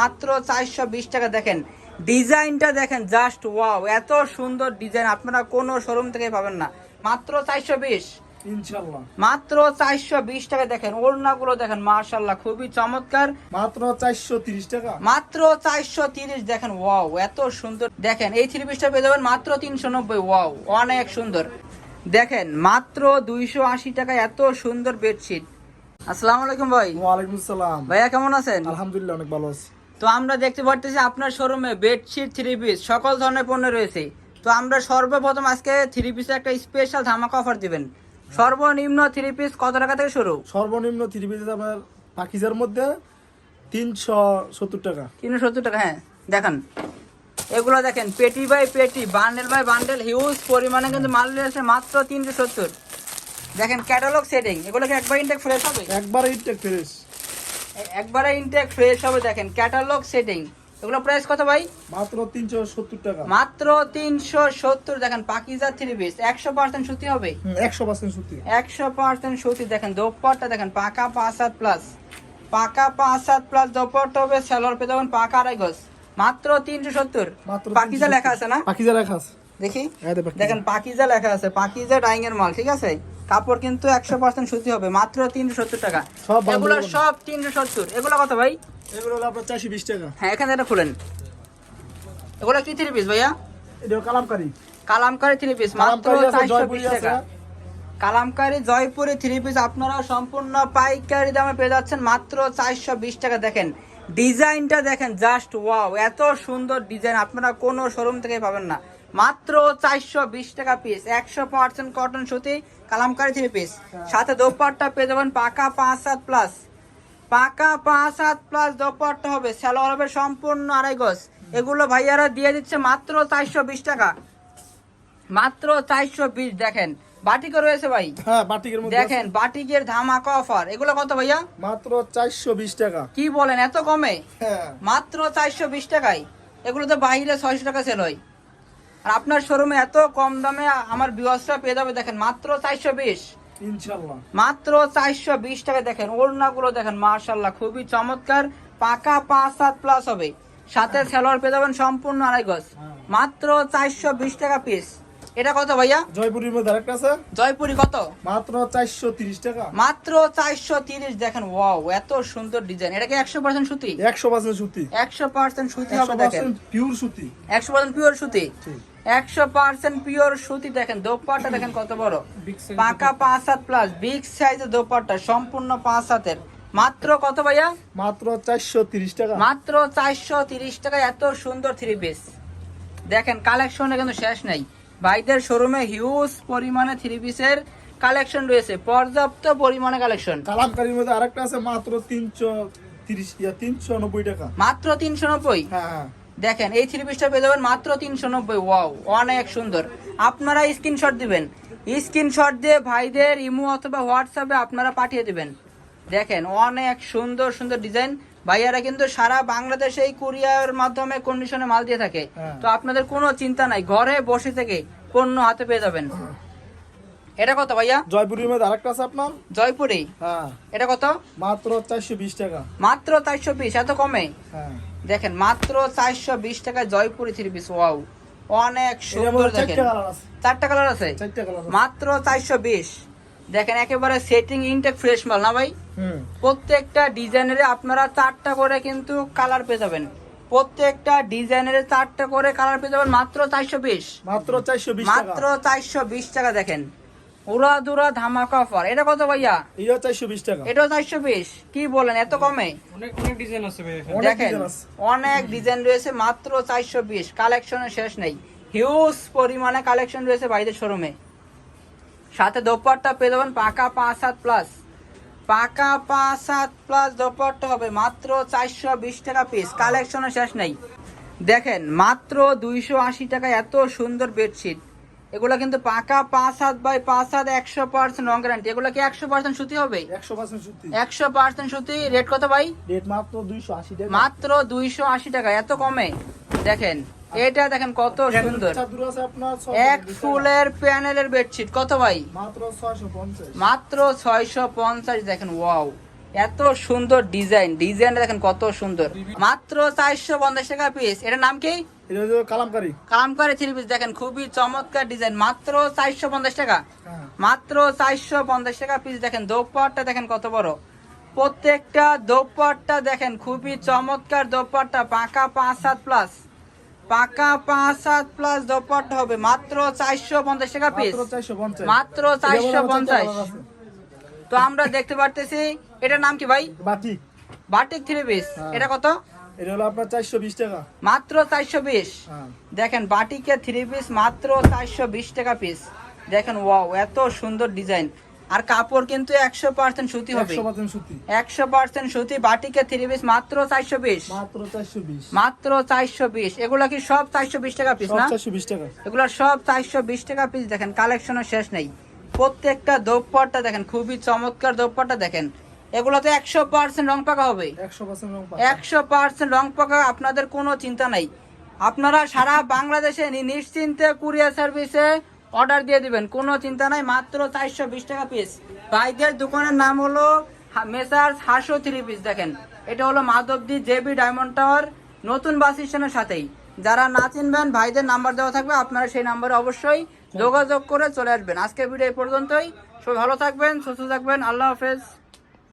মাত্র চারশো বিশ টাকা দেখেন। ডিজাইনটা দেখেন জাস্ট ওয়াও এত সুন্দর ডিজাইন আপনারা কোনো শোরুম থেকে পাবেন না। মাত্র চারশো বিশ। মাত্র চারশো বিশ টাকা দেখেন ওড়নাগুলো দেখেন মার্শাল্লাহ খুবই চমৎকার। মাত্র চারশো তিরিশ টাকা। মাত্র চারশো তিরিশ দেখেন ওয়াও এত সুন্দর। দেখেন এই থ্রি পিসটা পেয়ে যাবেন মাত্র তিনশো নব্বই ওয়াও অনেক সুন্দর। দেখেন মাত্র দুইশো আশি টাকা এত সুন্দর বেডশিট আসসালামু আলাইকুম ভাই। ওয়ালাইকুম আসসালাম। ভাইয়া কেমন আছেন? আলহামদুলিল্লাহ অনেক ভালো আছি। তো আমরা দেখতে পারতেছি আপনার শোরুমে বেডশিট থ্রি পিস সকল ধরনের পণ্য রয়েছে। তো আমরা সর্বপ্রথম আজকে থ্রি পিসে একটা স্পেশাল ধামাকা অফার দিবেন। সর্বনিম্ন থ্রি পিস কত টাকা থেকে শুরু? সর্বনিম্ন থ্রি পিস আপনার পাকিজার মধ্যে তিনশো সত্তর টাকা। তিনশো সত্তর টাকা হ্যাঁ দেখেন। এগুলো দেখেন পেটি বাই পেটি বান্ডেল বাই বান্ডেল হিউজ পরিমাণে কিন্তু মাল রয়েছে মাত্র তিনশো সত্তর। দেখেন ক্যাটালগ সেটিং এগুলো কি একবার ইনটেক ফ্রেশ হবে? একবার ইনটেক ফ্রেশ একবারে ইনটেক ফ্রেশ হবে দেখেন ক্যাটালগ সেটিং এগুলো প্রাইস কত ভাই? মাত্র তিনশো সত্তর টাকা। মাত্র তিনশো সত্তর দেখেন পাকিজা থ্রি পিস একশো পার্সেন্ট সুতি হবে? একশো পার্সেন্ট সত্যি একশো পার্সেন্ট সুতি দেখেন দোপাট্টা দেখেন পাকা পাঁচ হাত প্লাস পাকা পাঁচ হাত প্লাস দোপাট্টা হবে সেলর পেয়ে যাবেন পাকা আড়াই গজ। মাত্র তিনশো সত্তর। মাত্র পাকিজা লেখা আছে না? পাকিজা লেখা আছে। দেখি। দেখেন পাকিজা লেখা আছে পাকিজা ডাইং এর মাল ঠিক আছে? কাপড় কিন্তু একশো পার্সেন্ট সুতি হবে মাত্র তিনশো সত্তর টাকা। এগুলো সব তিনশো সত্তর। এগুলো কত ভাই? এগুলো হলো আপনার চারশো বিশ টাকা। হ্যাঁ এখানে এটা খুলেন। এগুলো কি থ্রি পিস ভাইয়া? এটা কালামকারি। কালামকারি থ্রি পিস মাত্র চারশো বিশ টাকা। কালামকারি জয়পুরি থ্রি পিস আপনারা সম্পূর্ণ পাইকারি দামে পেয়ে যাচ্ছেন মাত্র চারশো বিশ টাকা। দেখেন ডিজাইনটা দেখেন জাস্ট ওয়াও এত সুন্দর ডিজাইন। আপনারা কোনো শোরুম থেকে পাবেন না। মাত্র চারশো বিশ টাকা পিস একশো পার্সেন্ট কটন সুতি, কালামকারি থ্রি পিস সাথে দোপাট্টা পেয়ে যাবেন পাকা পাঁচ সাত প্লাস পাকা পাঁচ সাত প্লাস দোপাট্টা হবে স্যালোয়ার হবে সম্পূর্ণ আড়াই গজ। এগুলো ভাইয়ারা দিয়ে দিচ্ছে মাত্র চারশো বিশ টাকা। মাত্র চারশো বিশ দেখেন। রয়েছে ভাই। হ্যাঁ বাটিকের মধ্যে দেখেন বাটিকের ধামাকা অফার। এগুলো কত ভাইয়া? মাত্র চারশো বিশ টাকা। কি বলেন এত কমে? হ্যাঁ। মাত্র চারশো বিশ টাকায়। এগুলো তো বাইরে ছয়শো টাকা সেল হয়। আর আপনার শোরুমে এত কম দামে আমার বিয়সটা পেয়ে যাবে দেখেন মাত্র চারশো বিশ। মাত্র চারশো বিশ টাকা দেখেন ওড়নাগুলো দেখেন মার্শাল্লাহ খুবই চমৎকার। পাকা পাঁচ সাত প্লাস হবে। সাথে সেলোয়ার পেয়ে যাবেন সম্পূর্ণ আড়াই গজ। মাত্র চারশো বিশ টাকা পিস এটা কত ভাইয়া? জয়পুরের মধ্যে আরেকটা আছে। জয়পুরি কত? মাত্র চারশো তিরিশ টাকা। মাত্র চারশো তিরিশ দেখেন ওয়াও এত সুন্দর ডিজাইন এটা কি একশো পার্সেন্ট সুতি? একশো পার্সেন্ট সুতি। একশো পার্সেন্ট সুতি হবে দেখেন। পার্সেন্ট পিওর সুতি। একশো পার্সেন্ট পিওর সুতি। একশো পার্সেন্ট পিওর সুতি দেখেন দোপাট্টা দেখেন কত বড়। পাকা পাঁচ হাত প্লাস বিগ সাইজের দোপাট্টা সম্পূর্ণ পাঁচ হাতের। মাত্র কত ভাইয়া? মাত্র চারশো তিরিশ টাকা। মাত্র চারশো তিরিশ টাকায় এত সুন্দর থ্রি পিস দেখেন কালেকশনে কিন্তু শেষ নেই। ভাইদের শোরুমে হিউজ পরিমাণে থ্রি পিসের কালেকশন রয়েছে পর্যাপ্ত পরিমাণে কালেকশন কালামকারির মধ্যে আরেকটা আছে মাত্র তিনশো তিরিশ তিনশো নব্বই টাকা। মাত্র তিনশো নব্বই? হ্যাঁ হ্যাঁ। দেখেন এই থ্রি পিসটা পেয়ে যাবেন মাত্র তিনশো নব্বই। ওয়াও অনেক সুন্দর। আপনারা স্ক্রিনশট দিবেন। স্ক্রিনশট দিয়ে ভাইদের ইমো অথবা হোয়াটসঅ্যাপে আপনারা পাঠিয়ে দিবেন। দেখেন অনেক সুন্দর সুন্দর ডিজাইন ভাইয়ারা কিন্তু সারা বাংলাদেশে এই কুরিয়ার মাধ্যমে কন্ডিশনে মাল দিয়ে থাকে। হ্যাঁ। তো আপনাদের কোনো চিন্তা নাই ঘরে বসে থেকে পণ্য হাতে পেয়ে যাবেন। এটা কত ভাইয়া? জয়পুরের মধ্যে আরেকটা আছে আপনার? জয়পুরি? হ্যাঁ। এটা কত? মাত্র চারশো বিশ টাকা। মাত্র চারশো পিস এত কমে? হ্যাঁ। দেখেন মাত্র চারশো বিশ টাকায় জয়পুরি থ্রি পিস ওয়াও অনেক সুন্দর দেখেন। চারটা কালার আছে? চারটা কালার মাত্র চারশো বিশ। দেখেন একেবারে সেটিং ইনটেক ফ্রেশ মাল না ভাই? প্রত্যেকটা ডিজাইনের আপনারা চারটা করে কিন্তু কালার পেয়ে যাবেন। প্রত্যেকটা ডিজাইনের চারটা করে কালার পেয়ে যাবেন মাত্র চারশো বিশ। মাত্র চারশো বিশ মাত্র চারশো বিশ টাকা দেখেন। উড়া দুরা ধামাকা অফার এটা কত ভাইয়া? এটা চারশো বিশ টাকা। এটাও চারশো বিশ। কি বলেন এত কমে? অনেক দেখেন ডিজাইন আছে। অনেক ডিজাইন রয়েছে মাত্র চারশো বিশ। কালেকশনের শেষ নেই। হিউজ পরিমাণে কালেকশন রয়েছে বাইরের শোরুমে সাথে দোপাট্টা পেয়ে যাবেন পাকা পাঁচ সাত প্লাস পাকা পাঁচ সাত প্লাস দোপাট্টা হবে মাত্র চারশো বিশ টাকা পিস কালেকশনের শেষ নেই। দেখেন মাত্র দুইশো আশি টাকা এত সুন্দর বেডশিট এগুলো কিন্তু পাকা পাঁচ হাত বাই পাঁচ হাত একশো পার্সেন্ট রং গ্যারান্টি এগুলো কি একশো পার্সেন্ট সুতি হবে? একশো পার্সেন্ট সুতি। রেট কত ভাই? রেট মাত্র দুইশো আশি টাকা। মাত্র দুইশো আশি টাকা এত কমে। দেখেন এটা দেখেন কত সুন্দর। এক ফুলের প্যানেলের বেডশিট। কত ভাই? মাত্র ছয়শো পঞ্চাশ। দেখেন ওয়াও। এত সুন্দর ডিজাইন। ডিজাইন দেখেন কত সুন্দর। মাত্র চারশো পঞ্চাশ টাকা পিস এটার নাম কি? কালামকারি। কালামকারি থ্রি পিস দেখেন খুবই চমৎকার ডিজাইন। মাত্র চারশো পঞ্চাশ টাকা। হ্যাঁ। মাত্র চারশো পঞ্চাশ টাকা পিস দেখেন দোপাট্টা দেখেন কত বড়। প্রত্যেকটা দোপাট্টা দেখেন খুবই চমৎকার দোপাট্টা পাকা পাঁচ সাত প্লাস পাকা পাঁচ সাত প্লাস দোপাট্টা হবে। মাত্র চারশো পঞ্চাশ টাকা পিস মাত্র চারশো পঞ্চাশ। তো আমরা দেখতে পারতেছি এটার নাম কি ভাই? বাটি বাটিক থ্রি পিস হ্যাঁ। এটা কত? এটা হলো আপনার চারশো বিশ টাকা। মাত্র চারশো বিশ। হ্যাঁ। দেখেন বাটিকে থ্রি পিস মাত্র চারশো বিশ টাকা পিস দেখেন ওয়াও এত সুন্দর ডিজাইন আর কাপড় কিন্তু একশো পার্সেন্ট সুতি হবে। একশো পার্সেন্ট সুতি। বাটিকে থ্রি পিস মাত্র চারশো বিশ। মাত্র চারশো বিশ। এগুলা কি সব চারশো বিশ টাকা পিস না? এগুলো সব চারশো বিশ টাকা পিস দেখেন কালেকশনের শেষ নেই। প্রত্যেকটা দোপাট্টা দেখেন খুবই চমৎকার দোপাট্টা দেখেন। এগুলোতে একশো পার্সেন্ট রং পাকা হবে। একশো পার্সেন্ট রং একশো পার্সেন্ট রং পাকা আপনাদের কোনো চিন্তা নাই। আপনারা সারা বাংলাদেশে নিশ্চিন্তে কুরিয়ার সার্ভিসে অর্ডার দিয়ে দিবেন, কোনো চিন্তা নাই, মাত্র চারশো বিশ টাকা পিস ভাইদের দোকানের নাম হলো মেসার্স হাসো থ্রি পিস, দেখেন। এটা হলো মাধবদি জেবি ডায়মন্ড টাওয়ার, নতুন বাস স্টেশনের সাথেই। যারা না চিনবেন, ভাইদের নাম্বার দেওয়া থাকবে, আপনারা সেই নাম্বারে অবশ্যই যোগাযোগ করে চলে আসবেন। আজকের ভিডিও এই পর্যন্তই। সবাই ভালো থাকবেন, সুস্থ থাকবেন, আল্লাহ হাফেজ।